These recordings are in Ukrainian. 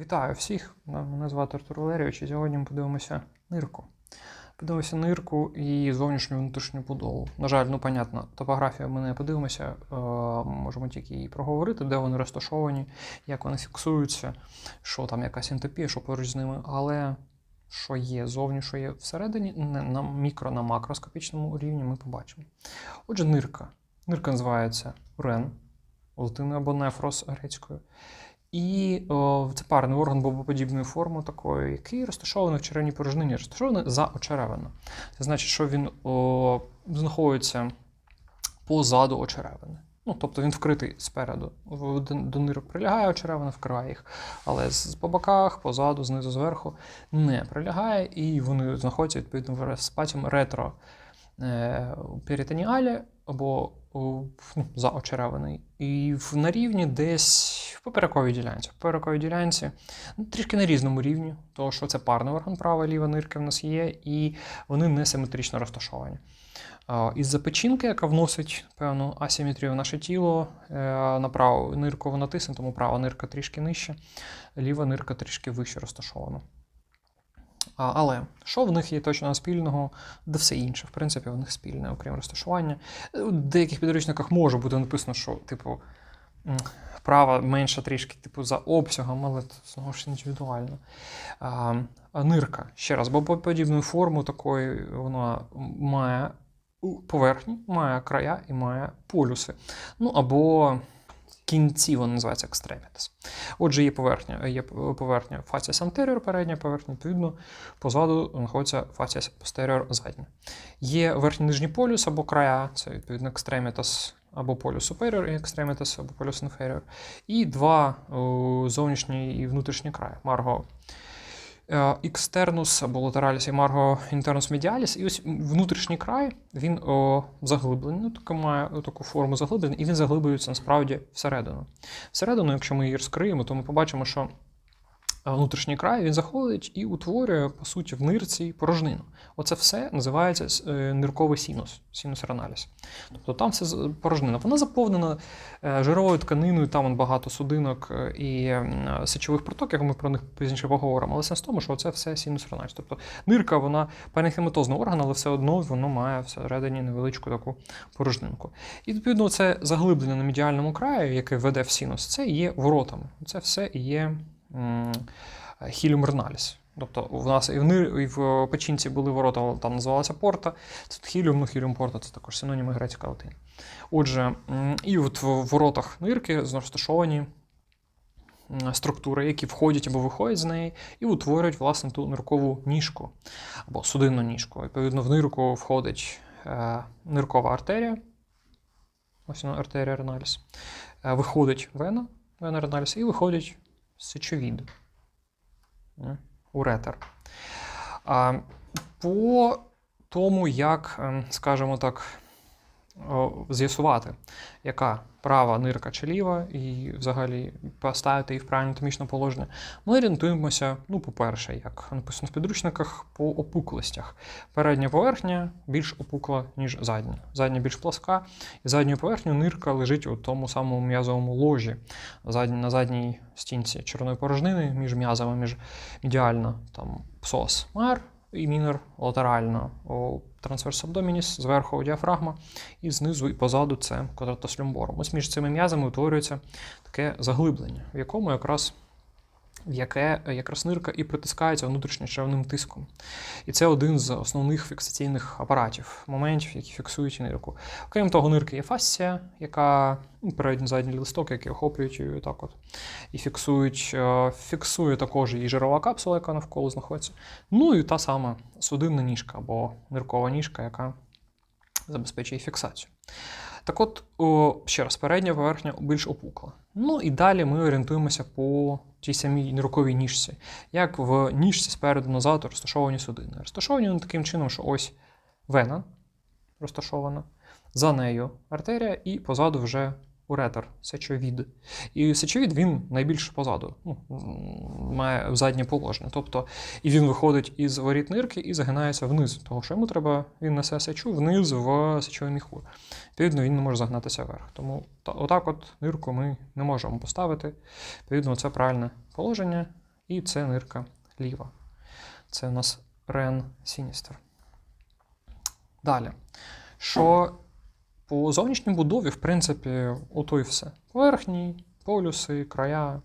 Вітаю всіх! Мене звати Артур Валерійович, і сьогодні ми подивимося нирку. Подивимося нирку і зовнішню внутрішню будову. На жаль, ну понятно, топографію ми не подивимося, е, можемо тільки її проговорити, де вони розташовані, як вони фіксуються, що там якась ентопія, що поруч з ними. Але що є зовні, що є всередині, на мікро, на макроскопічному рівні ми побачимо. Отже, нирка. Нирка називається рен, латиною або нефрос грецькою. І о, це парний орган бобоподібної форми такої, який розташований в черевній порожнині, розташований за очеревину. Це значить, що він о, знаходиться позаду очеревини. Ну, тобто він вкритий спереду. До, нирок прилягає очеревина, вкриває їх. Але з, по боках, позаду, знизу, зверху не прилягає, і вони знаходяться відповідно в спатім ретро е, перитоніалі або за очеревини. І на рівні десь в поперековій ділянці. В поперековій ділянці ну, трішки на різному рівні, тому що це парний орган права ліва нирки в нас є, і вони не симетрично розташовані. Із-за печінки, яка вносить певну асиметрію в наше тіло, е, на праву нирку вона тисне, тому права нирка трішки нижче, ліва нирка трішки вище розташована. Але що в них є точно спільного, де все інше, в принципі, в них спільне, окрім розташування. Е, У деяких підручниках може бути написано, що, типу, права менша трішки, типу, за обсягом, але це знову ж індивідуально. А нирка, ще раз, бо подібну форму такої вона має поверхні, має края і має полюси. Ну або кінці, вони називаються екстремітис. Отже, є поверхня, є поверхня facies anterior, передня поверхня, відповідно, позаду знаходиться facies posterior задня. Є верхній нижній полюс або края, це відповідно екстремітас або полюс superior і екстремітас, або полюс inferior. І два о, зовнішні і внутрішні краї. Марго екстернус або латераліс і марго інтернус медіаліс. І ось внутрішній край він о, заглиблений, ну, таку має таку форму заглиблення, і він заглиблюється насправді всередину. Всередину, якщо ми її розкриємо, то ми побачимо, що е, внутрішній край він заходить і утворює, по суті, в нирці порожнину. Оце все називається е, нирковий синус реналіс. Тобто там все порожнина. Вона заповнена е, жировою тканиною, там багато судинок е, і сечових протоків, ми про них пізніше поговоримо. Але сенс в тому, що це все синус реналіс. Тобто нирка, вона паренхематозний орган, але все одно воно має всередині невеличку таку порожнинку. І відповідно це заглиблення на медіальному краї, яке веде в синус, це є воротами. Це все є хіліум реналіс. Тобто у нас і в, і в печінці були ворота, там називалася порта. Це хіліум, ну хіліум порта це також синоніми грецька латин. Отже, і от в воротах нирки розташовані структури, які входять або виходять з неї, і утворюють власне ту ниркову ніжку або судинну ніжку. Відповідно, в нирку входить е, ниркова артерія, ось вона артерія реналіс, виходить вена, вена реналіс, і виходить сечовід, уретер. По тому, як, ем, скажімо так, з'ясувати, яка права нирка чи ліва, і взагалі поставити її в правильне анатомічне положення, ми орієнтуємося, ну, по-перше, як написано в підручниках, по опуклостях. Передня поверхня більш опукла, ніж задня. Задня більш пласка, і задньою поверхнею нирка лежить у тому самому м'язовому ложі на задній стінці червоної порожнини між м'язами, між медіально там псос мар і мінор латерально у трансверс абдомініс, зверху діафрагма, і знизу і позаду це квадратос люмборум. Ось між цими м'язами утворюється таке заглиблення, в якому якраз в яке якраз нирка і притискається внутрішньочеревним тиском. І це один з основних фіксаційних апаратів, моментів, які фіксують нирку. Окрім того, нирки є фасція, яка ну, передній задній листок, які охоплюють її так от, і фіксують, е, фіксує також і жирова капсула, яка навколо знаходиться. Ну і та сама судинна ніжка або ниркова ніжка, яка забезпечує фіксацію. Так от, о, ще раз, передня поверхня більш опукла. Ну і далі ми орієнтуємося по тій самій руковій ніжці. Як в ніжці спереду назад розташовані судини. Розташовані вони таким чином, що ось вена розташована, за нею артерія, і позаду вже уретер, сечовід. І сечовід він найбільше позаду, ну, має заднє положення. Тобто і він виходить із воріт нирки і загинається вниз, того що йому треба, він несе сечу вниз в сечовий міхур. Відповідно, він не може загнатися вверх. Тому та, отак от нирку ми не можемо поставити. Відповідно, це правильне положення. І це нирка ліва. Це у нас Рен Сіністер. Далі. Що по зовнішній будові, в принципі, ото і все. Верхній, полюси, края,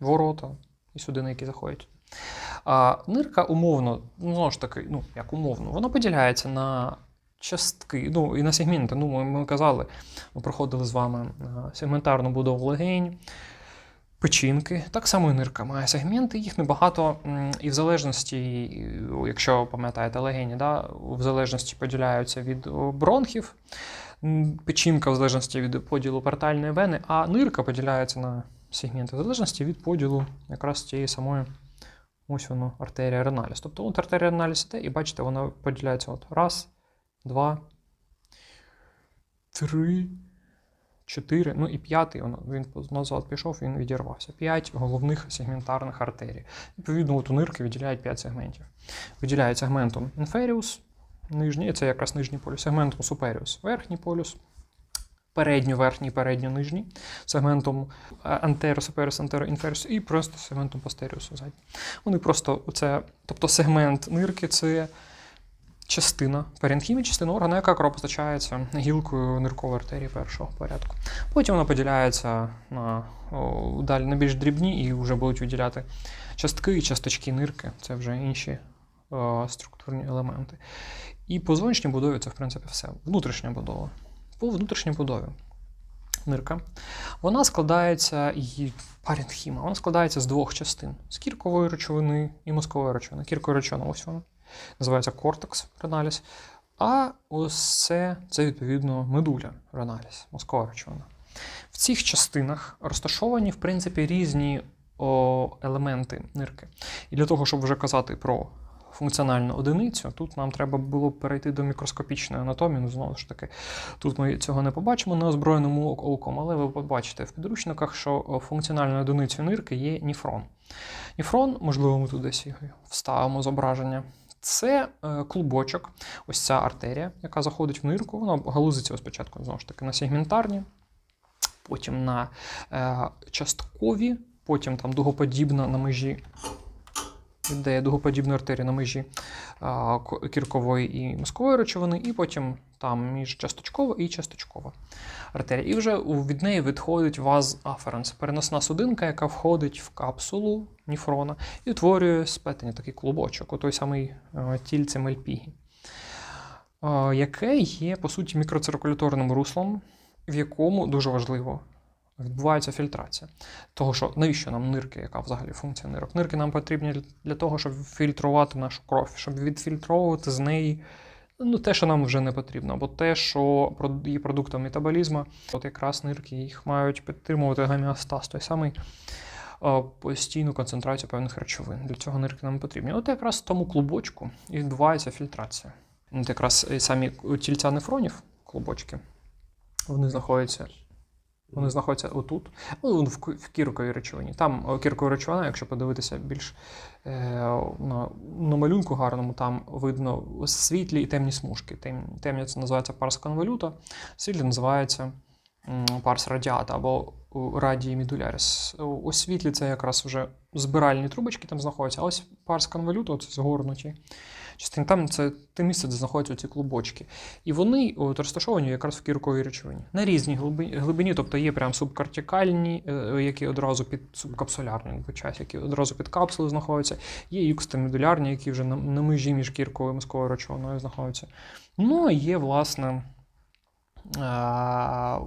ворота і сюди, на які заходять. А нирка умовно, ну, знову ж таки, ну як умовно, вона поділяється на частки, ну і на сегменти. Ну, ми, ми казали, ми проходили з вами е, сегментарну будову легень, печінки. Так само і нирка має сегменти, їх небагато. І в залежності, якщо пам'ятаєте легені, да, в залежності поділяються від бронхів, печінка в залежності від поділу портальної вени, а нирка поділяється на сегменти в залежності від поділу якраз тієї самої. Ось воно, артерія реналіс. Тобто от артерія реналіс іде, і бачите, вона поділяється от раз, два, три, чотири, ну і п'ятий, він назад пішов, він відірвався. П'ять головних сегментарних артерій. Відповідно, от у нирки виділяють п'ять сегментів. Виділяють сегментом інферіус, нижній, це якраз нижній полюс, сегментом суперіус, верхній полюс, передньо верхній, передньо нижній, сегментом антеро, суперіус, антеро, інферіус і просто сегментом постеріусу задній. Вони просто це, тобто сегмент нирки це частина паренхімії, частина органу, яка кровопостачається гілкою ниркової артерії першого порядку. Потім вона поділяється на о, далі на більш дрібні і вже будуть виділяти частки і часточки нирки. Це вже інші структурні елементи. І по зовнішній будові це, в принципі, все. Внутрішня будова. По внутрішній будові. Нирка. Вона складається і паренхіма, вона складається з двох частин: з кіркової речовини і мозкової речовини. Кіркова речовина, ось вона. Називається кортекс реналіс. А ось це, це відповідно медуля реналіс, мозкова речовина. В цих частинах розташовані, в принципі, різні о, елементи нирки. І для того, щоб вже казати про функціональну одиницю, тут нам треба було перейти до мікроскопічної анатомії. Ну, знову ж таки, тут ми цього не побачимо неозброєним ок- оком, але ви побачите в підручниках, що функціональною одиницею нирки є ніфрон. Ніфрон, можливо, ми тут десь вставимо зображення. Це е, клубочок, ось ця артерія, яка заходить в нирку. Вона галузиться спочатку знову ж таки на сегментарні, потім на е, часткові, потім там дугоподібна на межі. Де дугоподібна артерія на межі кіркової і мозкової речовини, і потім там між часточкова і часточкова артерія. І вже від неї відходить ваз аференс, переносна судинка, яка входить в капсулу ніфрона і утворює сплетення, такий клубочок, отой самий е, тільце мельпігі, е, яке є, по суті, мікроциркуляторним руслом, в якому дуже важливо відбувається фільтрація. Того, що навіщо нам нирки, яка взагалі функція нирок? Нирки нам потрібні для- того, щоб фільтрувати нашу кров, щоб відфільтровувати з неї. Ну, те, що нам вже не потрібно, або те, що є продуктом метаболізму, от якраз нирки їх мають підтримувати гомеостаз, той самий е, постійну концентрацію певних речовин. Для цього нирки нам потрібні. От якраз в тому клубочку і відбувається фільтрація. От якраз самі тільця нефронів, клубочки, вони знаходяться. Вони знаходяться отут, ну, в, кірковій речовині. Там о, кіркова речовина, якщо подивитися більш е, на, на малюнку гарному, там видно світлі і темні смужки. Тем, темні це називається парс конволюта, світлі називається парс радіата або радії мідуляріс. У світлі це якраз вже збиральні трубочки там знаходяться, а ось парс конволюта, це згорнуті частини. Там це те місце, де знаходяться ці клубочки. І вони от, розташовані якраз в кірковій речовині. На різній глибині, тобто є прям субкортикальні, е, які одразу під субкапсулярні, вибачаюсь, які одразу під капсулою знаходяться. Є юкстамідулярні, які вже на, на межі між кірковою мозковою речовиною знаходяться. Ну, і є, власне, а,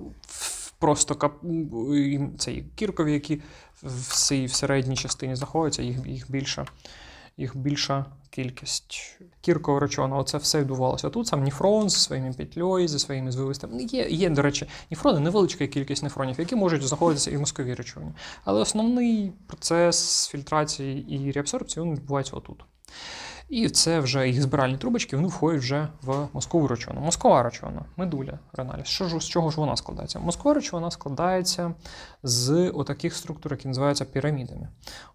просто кап... і цей кіркові, які в середній частині знаходяться, їх, їх більше. Їх більша кількість. Кіркова речовина, оце все відбувалося. Тут сам ніфрон зі своїми петлею, зі своїми звивистами. Є, є, до речі, ніфрони, невеличка кількість нефронів, які можуть знаходитися і в мозковій речовині. Але основний процес фільтрації і реабсорбції він відбувається отут. І це вже їх збиральні трубочки, вони входять вже в мозкову речовину. Мозкова речовина, медуля, реналіз. Що ж, з чого ж вона складається? Мозкова речовина складається з отаких структур, які називаються пірамідами.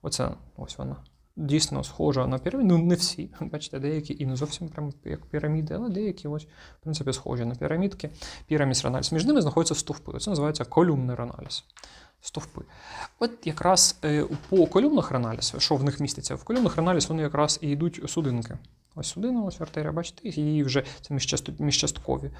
Оце ось вона. Дійсно схожа на піраміду. Ну, не всі. Бачите, деякі і не зовсім прямо як піраміди, але деякі ось, в принципі, схожі на пірамідки. Піраміс реналіз. Між ними знаходяться стовпи. Це називається колюмний реналіз. стовпи. От якраз е, по колюмнах реналіз, що в них міститься, в колюмнах реналіз вони якраз і йдуть судинки. Ось судина, ось артерія, бачите, її вже це міжчасткові.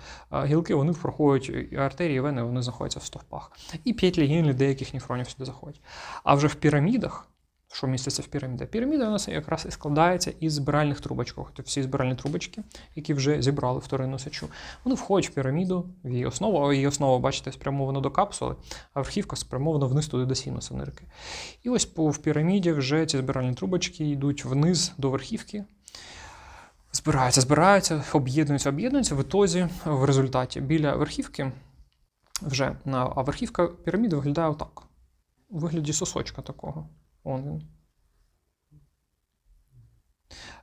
Гілки вони проходять артерії, вени вони знаходяться в стовпах. І п'ять легінів деяких нефронів сюди заходять. А вже в пірамідах, що міститься в пірамідах? Піраміда у нас якраз і складається із збиральних трубочок. Тобто всі збиральні трубочки, які вже зібрали вторинну сечу, вони входять в піраміду, в її основу, а її основа, бачите, спрямована до капсули, а верхівка спрямована вниз туди до синуса нирки. І ось по в піраміді вже ці збиральні трубочки йдуть вниз до верхівки. Збираються, збираються, об'єднуються, об'єднуються. В ітозі, в результаті біля верхівки вже а верхівка піраміди виглядає отак. У вигляді сосочка такого. Вон він.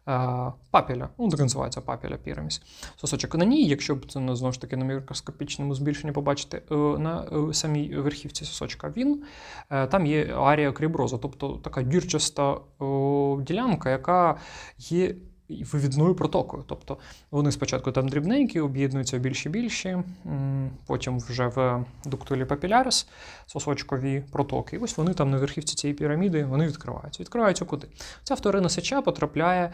Е, Папіля, ну так називається папіля піраміс. Сосочок. На ній, якщо б це ну, знову ж таки на мікроскопічному збільшенні побачити, е, на е, самій верхівці сосочка він там є арія кріброза, тобто така дірчаста ділянка, яка є вивідною протокою. Тобто вони спочатку там дрібненькі, об'єднуються більші більші, потім вже в дуктулі папілярис сосочкові протоки. І ось вони там на верхівці цієї піраміди вони відкриваються. Відкриваються куди? Ця вторинна сеча потрапляє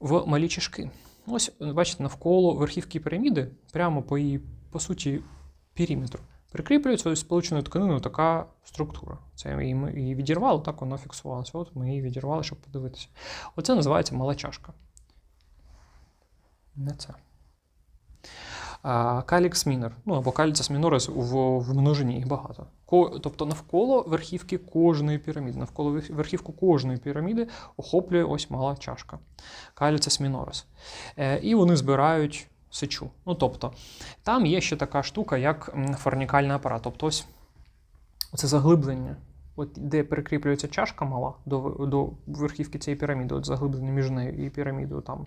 в малі чашки. Ось, бачите, навколо верхівки піраміди, прямо по її, по суті, периметру, прикріплюється ось сполученою тканиною така структура. Це ми її відірвали, так вона фіксувалася. От ми її відірвали, щоб подивитися. Оце називається мала чашка. Не це. Калікс мінор, ну або каліцес мінорис в, в множині їх багато. Ко, тобто навколо верхівки кожної піраміди, навколо верх- верхівку кожної піраміди охоплює ось мала чашка. Каліцес мінорис. Е, і вони збирають сечу. Ну тобто, там є ще така штука, як м, форнікальний апарат. Тобто, ось це заглиблення. От де прикріплюється чашка мала до, до верхівки цієї піраміди, от заглиблення між нею і пірамідою там.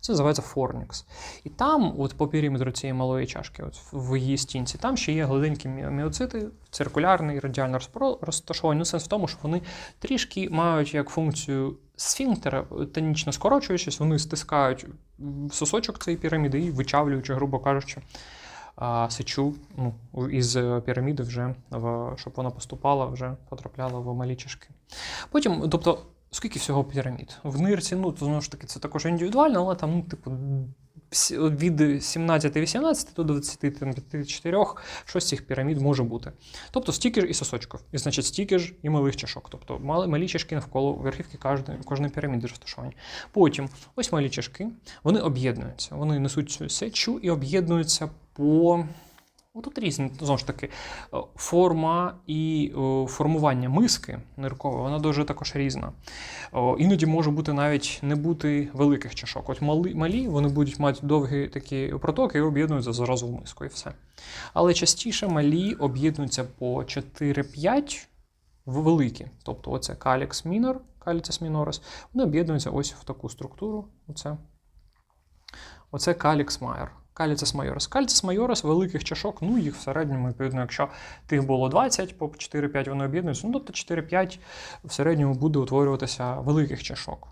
Це називається форнікс. І там, от по периметру цієї малої чашки, от в її стінці, там ще є гладенькі мі- міоцити, циркулярний, радіально розташовані. Ну, сенс в тому, що вони трішки мають як функцію сфінктера, тонічно скорочуючись, вони стискають сосочок цієї піраміди і вичавлюючи, грубо кажучи, сечу ну, із е, піраміди вже, в, щоб вона поступала, вже потрапляла в малі чашки. Потім, тобто, скільки всього пірамід? В нирці, ну, то, знову ж таки, це також індивідуально, але там, ну, типу, від 17-18 до 24, щось цих пірамід може бути. Тобто стільки ж і сосочків, і значить стільки ж і малих чашок. Тобто мали, малі чашки навколо верхівки кожної, кожної піраміди розташовані. Потім ось малі чашки, вони об'єднуються, вони несуть цю сечу і об'єднуються по. Ну, Тут різні, знову ж таки, е, форма і е, формування миски ниркової, вона дуже також різна. Іноді може бути навіть не бути великих чашок. От малі, малі вони будуть мати довгі такі протоки і об'єднуються зразу в миску і все. Але частіше малі об'єднуються по 4-5 в великі. Тобто оце калікс мінор, каліцес мінорис, вони об'єднуються ось в таку структуру. Оце, оце калікс майор. Каліцес майорис. Каліцес майорис великих чашок, ну їх в середньому, відповідно, якщо тих було 20, по 4-5 вони об'єднуються, ну тобто 4-5 в середньому буде утворюватися великих чашок.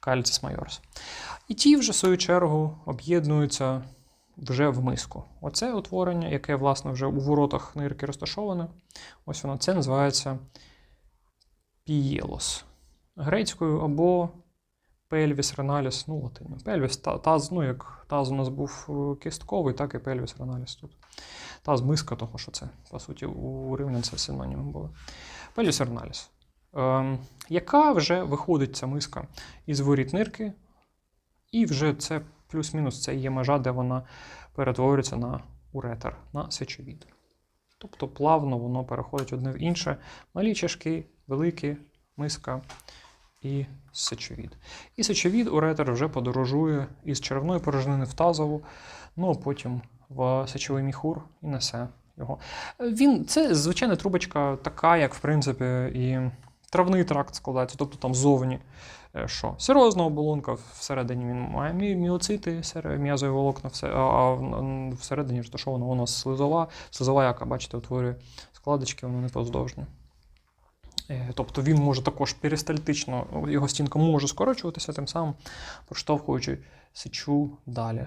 Каліцес майорис. І ті вже, в свою чергу, об'єднуються вже в миску. Оце утворення, яке, власне, вже у воротах нирки розташоване. Ось воно це називається пієлос. Грецькою або пельвіс реналіс, ну, латиною. Пельвіс, таз, ну, як таз у нас був е, кістковий, так і пельвіс реналіс тут. Таз миска, того, що це, по суті, у римлян це синоніми були. Пельвіс реналіс. Ем, яка вже виходить ця миска із воріт нирки, і вже це плюс-мінус це є межа, де вона перетворюється на уретер, на сечовід. Тобто плавно воно переходить одне в інше. Малі чашки, великі, миска і сечовід. І сечовід уретер вже подорожує із черевної порожнини в тазову, ну а потім в сечовий міхур і несе його. Він, це звичайна трубочка, така, як в принципі і травний тракт складається, тобто там ззовні. е, Що? Серозна оболонка, всередині він має мі- міоцити, м'язові волокна, все, а всередині розташована у слизова, слизова, яка, бачите, утворює складочки, вони не поздовжні. Е, Тобто він може також перистальтично, його стінка може скорочуватися, тим самим проштовхуючи сечу далі.